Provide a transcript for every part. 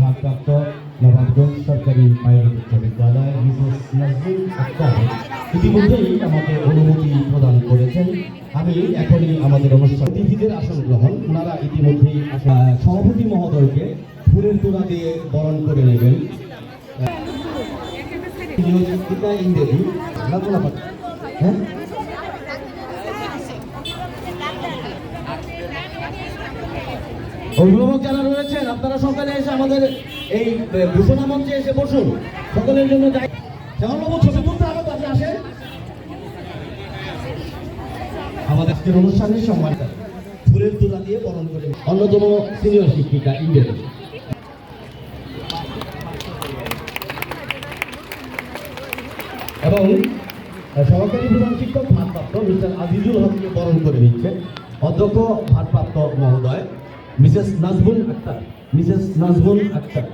ভারপ্রাপ্ত নবাবগঞ্জ সরকারি প্রাইভেট উচ্চ বিদ্যালয় মিসেস নাজরুল আক্তার। ইতিমধ্যেই আমাকে অনুমতি প্রদান করেছেন। আমি এখনই আমাদের অনুষ্ঠান অতিথিদের আসন গ্রহণ। ওনারা ইতিমধ্যেই সভাপতি মহোদয়কে ফুলের তোড়া দিয়ে বরণ করে নেবেন। ইংরেজি হ্যাঁ? অভিভাবক যারা রয়েছেন। আপনারা সকালে এসে আমাদের এই ঘোষণা মঞ্চে এসে বসুন। সকলের জন্য যাই যেমন আসেন। আমাদের আজকের অনুষ্ঠানের সম্মান ফুলের তোলা দিয়ে বরণ করে অন্যতম সিনিয়র শিক্ষিকা ইন্দ্রের। এবং সহকারী প্রধান শিক্ষক, ভারপ্রাপ্ত মিস্টার আজিজুল হককে বরণ করে নিচ্ছেন অধ্যক্ষ, ভারপ্রাপ্ত মহোদয়। Mrs Najbul Akhter, Mrs Najbul Akhter.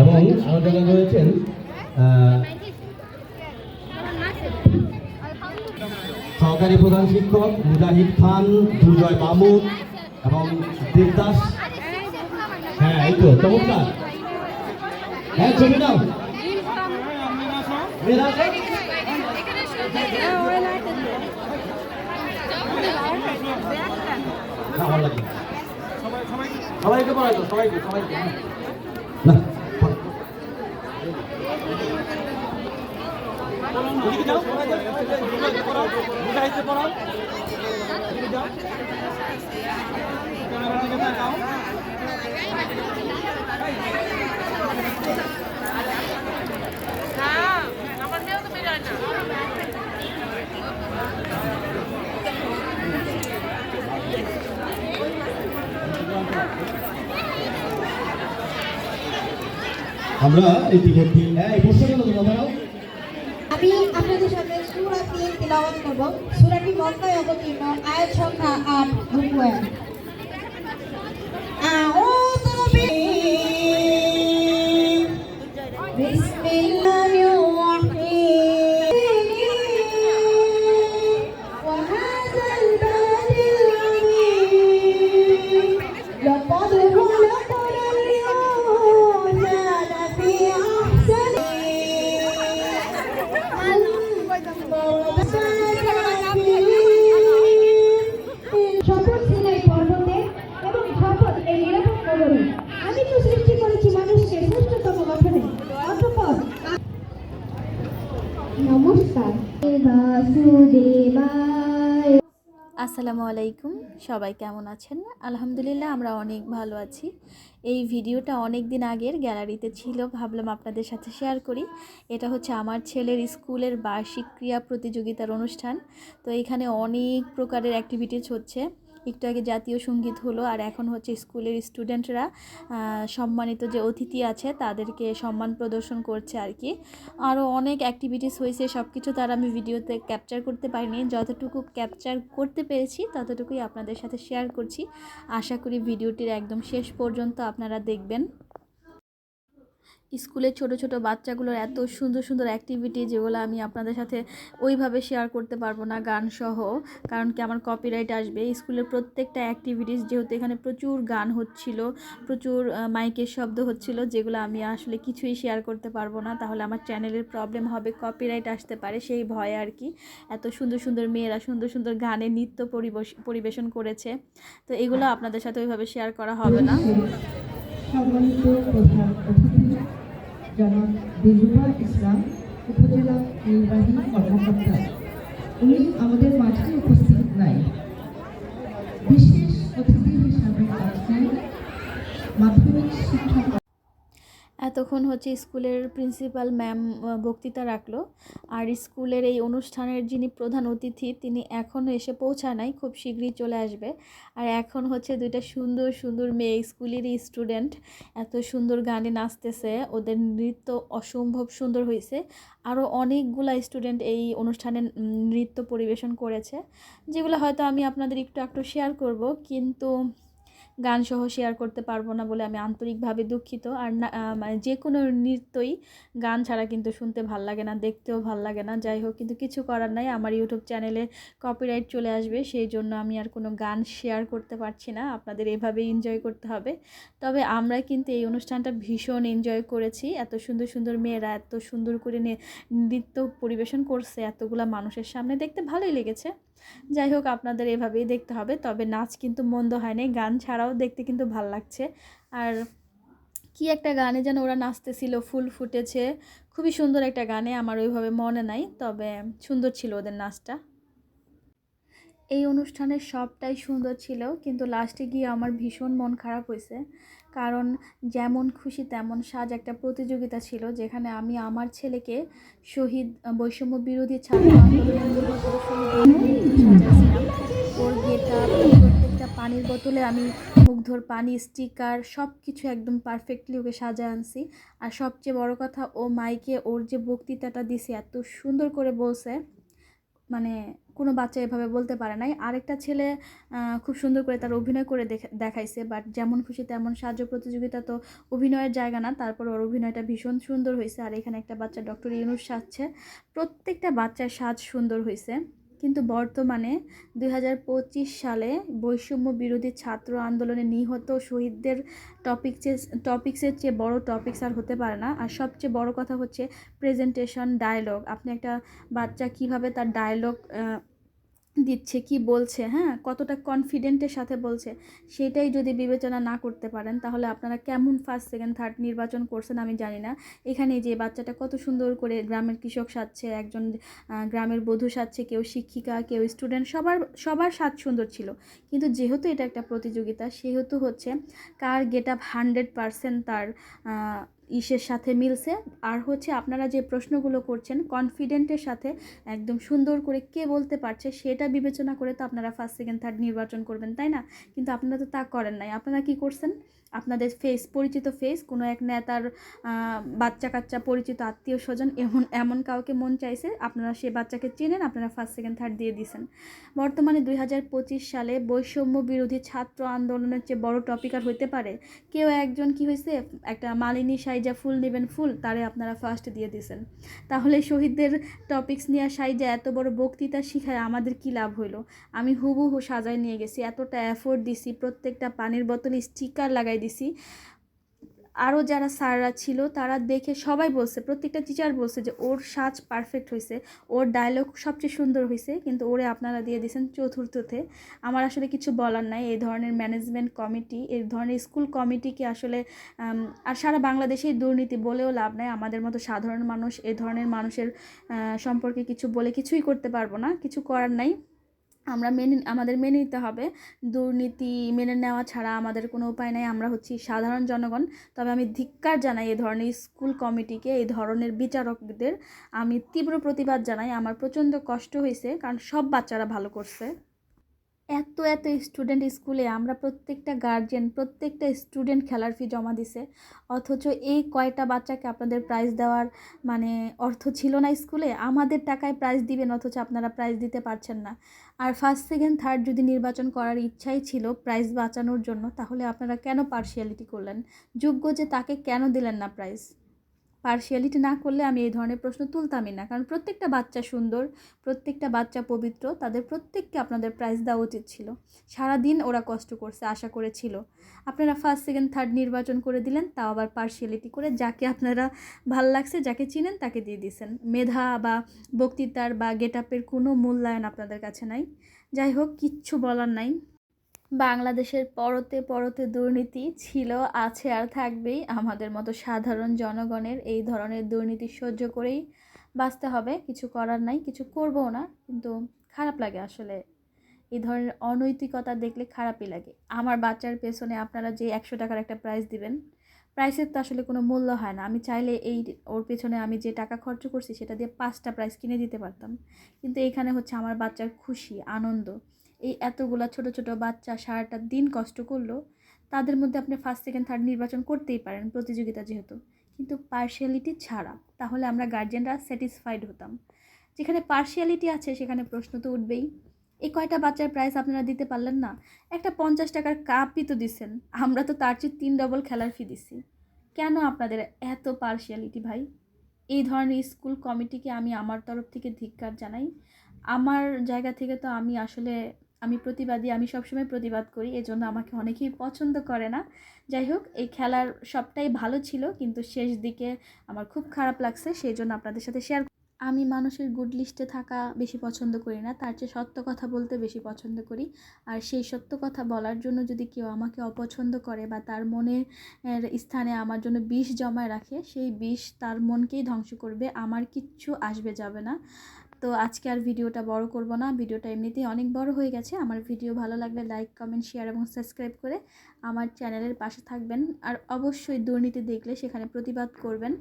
এবং আরও যারা রয়েছেন সহকারী প্রধান শিক্ষক মুজাহিদ খান, দুর্জয় মাহমুদ এবং দেবদাস। হ্যাঁ এই তো, চমৎকার। হ্যাঁ ছবি নাও মেয়েরা আসো। না, ভালো লাগছে। সবাইকে পড়াই তো সবাইকে সবাইকে হ্যাঁ। না আমরা এই টিকিট দিন হ্যাঁ, এই বসে গেল তোমরা আমি আপনাদের সামনে সূরা তিন তিলাওয়াত করব। সূরাটি মক্কায় অবতীর্ণ, আয়াত সংখ্যা 8 রুকু 1 আসসালামু আলাইকুম। সবাই কেমন আছেন? আলহামদুলিল্লাহ, আমরা অনেক ভালো আছি। এই ভিডিওটা অনেক দিন আগের গ্যালারিতে ছিল, ভাবলাম আপনাদের সাথে শেয়ার করি। এটা হচ্ছে আমার ছেলের স্কুলের বার্ষিক ক্রিয়া প্রতিযোগিতার অনুষ্ঠান। তো এখানে অনেক প্রকারের অ্যাক্টিভিটিস হচ্ছে। একটু আগে জাতীয় সংগীত হলো আর এখন হচ্ছে স্কুলের স্টুডেন্টরা সম্মানিত যে অতিথি আছে তাদেরকে সম্মান প্রদর্শন করছে আর কি। আরও অনেক অ্যাক্টিভিটিস হয়েছে সব কিছু তারা আমি ভিডিওতে ক্যাপচার করতে পারিনি। যতটুকু ক্যাপচার করতে পেরেছি ততটুকুই আপনাদের সাথে শেয়ার করছি। আশা করি ভিডিওটির একদম শেষ পর্যন্ত আপনারা দেখবেন। স্কুলের ছোট ছোট বাচ্চাগুলোর এত সুন্দর সুন্দর অ্যাক্টিভিটি যেগুলো আমি আপনাদের সাথে ওইভাবে শেয়ার করতে পারব না গান সহ, কারণ কি আমার কপিরাইট আসবে। স্কুলের প্রত্যেকটা অ্যাক্টিভিটিস যেহেতু এখানে প্রচুর গান হচ্ছিল, প্রচুর মাইকের শব্দ হচ্ছিল, যেগুলো আমি আসলে কিছুই শেয়ার করতে পারব না। তাহলে আমার চ্যানেলের প্রবলেম হবে কপিরাইট আসতে পারে সেই ভয়ে আর কি। এত সুন্দর সুন্দর মেয়েরা সুন্দর সুন্দর গানে নৃত্য পরিবেশ, পরিবেশন করেছে। তো এগুলো আপনাদের সাথে ওইভাবে শেয়ার করা হবে না। সম্মানিত প্রধান অতিথি জনাব দিলুবা ইসলাম উপজেলা নির্বাহী কর্মকর্তা। উনি আমাদের মাঝে উপস্থিত নাই। এতক্ষণ হচ্ছে স্কুলের প্রিন্সিপাল ম্যাম বক্তৃতা রাখল। আর স্কুলের এই অনুষ্ঠানের যিনি প্রধান অতিথি, তিনি এখনও এসে পৌঁছা নাই, খুব শীঘ্রই চলে আসবে। আর এখন হচ্ছে দুইটা সুন্দর সুন্দর মেয়ে, স্কুলেরই স্টুডেন্ট। এত সুন্দর গানে নাচতেছে, ওদের নৃত্য অসম্ভব সুন্দর হয়েছে আরও অনেকগুলা স্টুডেন্ট এই অনুষ্ঠানে নৃত্য পরিবেশন করেছে। যেগুলো হয়তো আমি আপনাদের একটু একটু শেয়ার করব, কিন্তু গান সহ শেয়ার করতে পারব না বলে আমি আন্তরিকভাবে দুঃখিত। আর না মানে যে কোনো নৃত্যই গান ছাড়া কিন্তু শুনতে ভালো লাগে না, দেখতেও ভালো লাগে না। যাই হোক, কিন্তু কিছু করার নাই। আমার ইউটিউব চ্যানেলে কপিরাইট চলে আসবে, সেই জন্য আমি আর কোনো গান শেয়ার করতে পারছি না। আপনাদের এভাবে এনজয় করতে হবে। তবে আমরা কিন্তু এই অনুষ্ঠানটা ভীষণ এনজয় করেছি। এত সুন্দর সুন্দর মেয়েরা, এত সুন্দর করে নৃত্য পরিবেশন করছে, এতগুলা মানুষের সামনে। দেখতে ভালোই লেগেছে। যাই হোক, আপনাদের এভাবেই দেখতে হবে। তবে নাচ কিন্তু মন্দ হয়নি গান ছাড়াও দেখতে কিন্তু ভালো লাগছে। আর কি একটা গানে যেন ওরা নাচতেছিল, ফুল ফুটেছে। খুবই সুন্দর একটা গানে, আমার ওইভাবে মনে নাই, তবে সুন্দর ছিল ওদের নাচটা। এই অনুষ্ঠানের সবটাই সুন্দর ছিল, কিন্তু লাস্টে গিয়ে আমার ভীষণ মন খারাপ হয়েছে। কারণ যেমন খুশি তেমন সাজ একটা প্রতিযোগিতা ছিল, যেখানে আমি আমার ছেলেকে শহীদ বৈষম্য বিরোধী ছাত্র আন্দোলনের বোতলে আমি মুগ্ধর পানি, স্টিকার সব কিছু একদম পারফেক্টলি ওকে সাজায় আনছি। আর সবচেয়ে বড় কথা, ও মাইকে ওর যে বক্তৃতাটা দিছে, এত সুন্দর করে বলছে মানে কোনো বাচ্চা এভাবে বলতে পারে নাই। আরেকটা ছেলে খুব সুন্দর করে তার অভিনয় করে দেখা- দেখাইছে বাট যেমন খুশি তেমন সাহায্য প্রতিযোগিতা তো অভিনয়ের জায়গা না, তারপর ওর অভিনয়টা ভীষণ সুন্দর হয়েছে। আর এখানে একটা বাচ্চা ডক্টর ইউনুস সাজছে। প্রত্যেকটা বাচ্চার সাজ সুন্দর হয়েছে কিন্তু বর্তমানে দু হাজার পঁচিশ সালে বৈষম্য বিরোধী ছাত্র আন্দোলনে নিহত শহীদদের টপিকসে টপিক্সের চেয়ে বড় টপিকস আর হতে পারে না। আর সবচেয়ে বড় কথা হচ্ছে প্রেজেন্টেশন ডায়লগ আপনি একটা বাচ্চা কীভাবে তার ডায়লগ দিচ্ছে, কি বলছে হ্যাঁ? কতটা কনফিডেন্টের সাথে বলছে, সেটাই যদি বিবেচনা না করতে পারেন, তাহলে আপনারা কেমন ফার্স্ট সেকেন্ড থার্ড নির্বাচন করছেন আমি জানি না। এখানে যে বাচ্চাটা কত সুন্দর করে গ্রামের কৃষক সাজছে, একজন গ্রামের বধূ সাজছে, কেউ শিক্ষিকা, কেউ স্টুডেন্ট সবার সবার সাজ সুন্দর ছিল। কিন্তু যেহেতু এটা একটা প্রতিযোগিতা, সেহেতু হচ্ছে, কার গেট আপ হান্ড্রেড পারসেন্ট তার ইসের সাথে মিলছে। আর হচ্ছে আপনারা যে প্রশ্নগুলো করছেন কনফিডেন্টের সাথে একদম সুন্দর করে কে বলতে পারছে সেটা বিবেচনা করে তো আপনারা ফার্স্ট সেকেন্ড থার্ড নির্বাচন করবেন, তাই না? কিন্তু আপনারা তো তা করেন নাই। আপনারা কি করছেন? আপনাদের ফেস পরিচিত ফেস কোনো এক নেতার বাচ্চা কাচ্চা পরিচিত আত্মীয় স্বজন এমন এমন কাউকে মন চাইছে, আপনারা সে বাচ্চাকে চেনেন, আপনারা ফার্স্ট সেকেন্ড থার্ড দিয়ে দিছেন। বর্তমানে দুই হাজার পঁচিশ সালে বৈষম্য বিরোধী ছাত্র আন্দোলনের চেয়ে বড় টপিক আর হইতে পারে। কেউ একজন কি হয়েছে একটা মালিনী সাইজা ফুল নেবেন ফুল, তারে আপনারা ফার্স্ট দিয়ে দিছেন। তাহলে শহীদদের টপিকস নিয়ে সাইজা এত বড় বক্তৃতা শিখায় আমাদের কি লাভ হইল? আমি হুবহু সাজায় নিয়ে গেছি, এতটা অ্যাফোর্ড দিছি, প্রত্যেকটা পানির বোতলে স্টিকার লাগাই দিছি। আরও যারা স্যাররা ছিল, তারা দেখে সবাই বলছে, প্রত্যেকটা টিচার বলছে যে, ওর সাজ পারফেক্ট হয়েছে ওর ডায়লগ সবচেয়ে সুন্দর হয়েছে কিন্তু ওরে আপনারা দিয়ে দিয়েছেন চতুর্থতে। আমার আসলে কিছু বলার নাই, এই ধরনের ম্যানেজমেন্ট কমিটি এই ধরনের স্কুল কমিটিকে আসলে আর সারা বাংলাদেশেই দুর্নীতি বলেও লাভ নাই। আমাদের মতো সাধারণ মানুষ, এ ধরনের মানুষের সম্পর্কে কিছু বলে কিছুই করতে পারব না, কিছু করার নাই। আমরা মেনে, আমাদের মেনে নিতে হবে। দুর্নীতি মেনে নেওয়া ছাড়া আমাদের কোনো উপায় নাই। আমরা হচ্ছি সাধারণ জনগণ। তবে আমি ধিক্কার জানাই এই ধরনের স্কুল কমিটিকে এই ধরনের বিচারকদের। আমি তীব্র প্রতিবাদ জানাই। আমার প্রচণ্ড কষ্ট হয়েছে কারণ সব বাচ্চারা ভালো করছে। এত এত স্টুডেন্ট স্কুলে আমরা প্রত্যেকটা গার্জেন প্রত্যেকটা স্টুডেন্ট খেলার ফি জমা দিছে। অথচ এই কয়টা বাচ্চাকে আপনাদের প্রাইজ দেওয়ার মানে অর্থ ছিল না স্কুলে আমাদের টাকায় প্রাইজ দিবেন, অথচ আপনারা প্রাইজ দিতে পারছেন না। আর ফার্স্ট সেকেন্ড থার্ড যদি নির্বাচন করার ইচ্ছাই ছিল প্রাইজ বাঁচানোর জন্য, তাহলে আপনারা কেন পার্শিয়ালিটি করলেন? যোগ্য যে তাকে কেন দিলেন না প্রাইজ পার্শিয়ালিটি না করলে আমি এই ধরনের প্রশ্ন তুলতামই না। কারণ প্রত্যেকটা বাচ্চা সুন্দর, প্রত্যেকটা বাচ্চা পবিত্র, তাদের প্রত্যেককে আপনাদের প্রাইজ দেওয়া উচিত ছিল। সারাদিন ওরা কষ্ট করছে, আশা করেছিল। আপনারা ফার্স্ট সেকেন্ড থার্ড নির্বাচন করে দিলেন, তাও আবার পার্শিয়ালিটি করে যাকে আপনারা ভালো লাগছে, যাকে চিনেন তাকে দিয়ে দিয়েছেন মেধা বা বক্তৃতার বা গেট আপের কোনো মূল্যায়ন আপনাদের কাছে নাই। যাই হোক, কিচ্ছু বলার নাই। বাংলাদেশের পরতে পরতে দুর্নীতি ছিল, আছে আর থাকবেই। আমাদের মতো সাধারণ জনগণের এই ধরনের দুর্নীতি সহ্য করেই বাঁচতে হবে। কিছু করার নাই, কিছু করবও না, কিন্তু খারাপ লাগে আসলে। এই ধরনের অনৈতিকতা দেখলে খারাপই লাগে। আমার বাচ্চার পেছনে আপনারা যে একশো টাকার একটা প্রাইজ দিবেন প্রাইসের তো আসলে কোনো মূল্য হয় না। আমি চাইলে এই ওর পেছনে আমি যে টাকা খরচ করছি, সেটা দিয়ে পাঁচটা প্রাইজ কিনে দিতে পারতাম। কিন্তু এখানে হচ্ছে আমার বাচ্চার খুশি, আনন্দ। এই এতগুলা ছোট ছোট বাচ্চা সারাটা দিন কষ্ট করল, তাদের মধ্যে আপনি ফার্স্ট সেকেন্ড থার্ড নির্বাচন করতেই পারেন প্রতিযোগিতা যেহেতু। কিন্তু পার্শিয়ালিটি ছাড়া তাহলে আমরা গার্জেনরা স্যাটিসফাইড হতাম। যেখানে পার্শিয়ালিটি আছে সেখানে প্রশ্ন তো উঠবেই। এই কয়টা বাচ্চার প্রাইস আপনারা দিতে পারলেন না? একটা পঞ্চাশ টাকার কাপই তো দিচ্ছেন আমরা তো তার চেয়ে তিন ডবল খেলার ফি দিছি। কেন আপনাদের এত পার্শিয়ালিটি ভাই? এই ধরনের স্কুল কমিটিকে আমি আমার তরফ থেকে ধিক্কার জানাই। আমার জায়গা থেকে তো আমি আসলে আমি প্রতিবাদী, আমি সবসময় প্রতিবাদ করি, এজন্য আমাকে অনেকেই পছন্দ করে না। যাই হোক, এই খেলার সবটাই ভালো ছিল, কিন্তু শেষ দিকে আমার খুব খারাপ লাগছে সেই জন্য আপনাদের সাথে শেয়ার আমি মানুষের গুড লিস্টে থাকা বেশি পছন্দ করি না, তার চেয়ে সত্য কথা বলতে বেশি পছন্দ করি। আর সেই সত্য কথা বলার জন্য যদি কেউ আমাকে অপছন্দ করে বা তার মনের স্থানে আমার জন্য বিষ জমায় রাখে, সেই বিষ তার মনকেই ধ্বংস করবে, আমার কিচ্ছু আসবে যাবে না। তো আজকে আর ভিডিওটা বড় করব না। ভিডিওটা এমনিতেই অনেক বড় হয়ে গেছে। আমার ভিডিও ভালো লাগলে লাইক কমেন্ট শেয়ার এবং সাবস্ক্রাইব করে আমার চ্যানেলের পাশে থাকবেন। আর অবশ্যই দুর্নীতি দেখলে সেখানে প্রতিবাদ করবেন।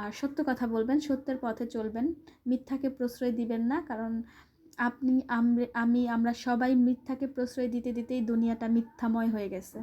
আর সত্য কথা বলবেন, সত্যের পথে চলবেন। মিথ্যাকে প্রশ্রয় দিবেন না। কারণ আপনি আমি আমরা সবাই মিথ্যাকে প্রশ্রয় দিতে দিতেই দুনিয়াটা মিথ্যাময় হয়ে গেছে।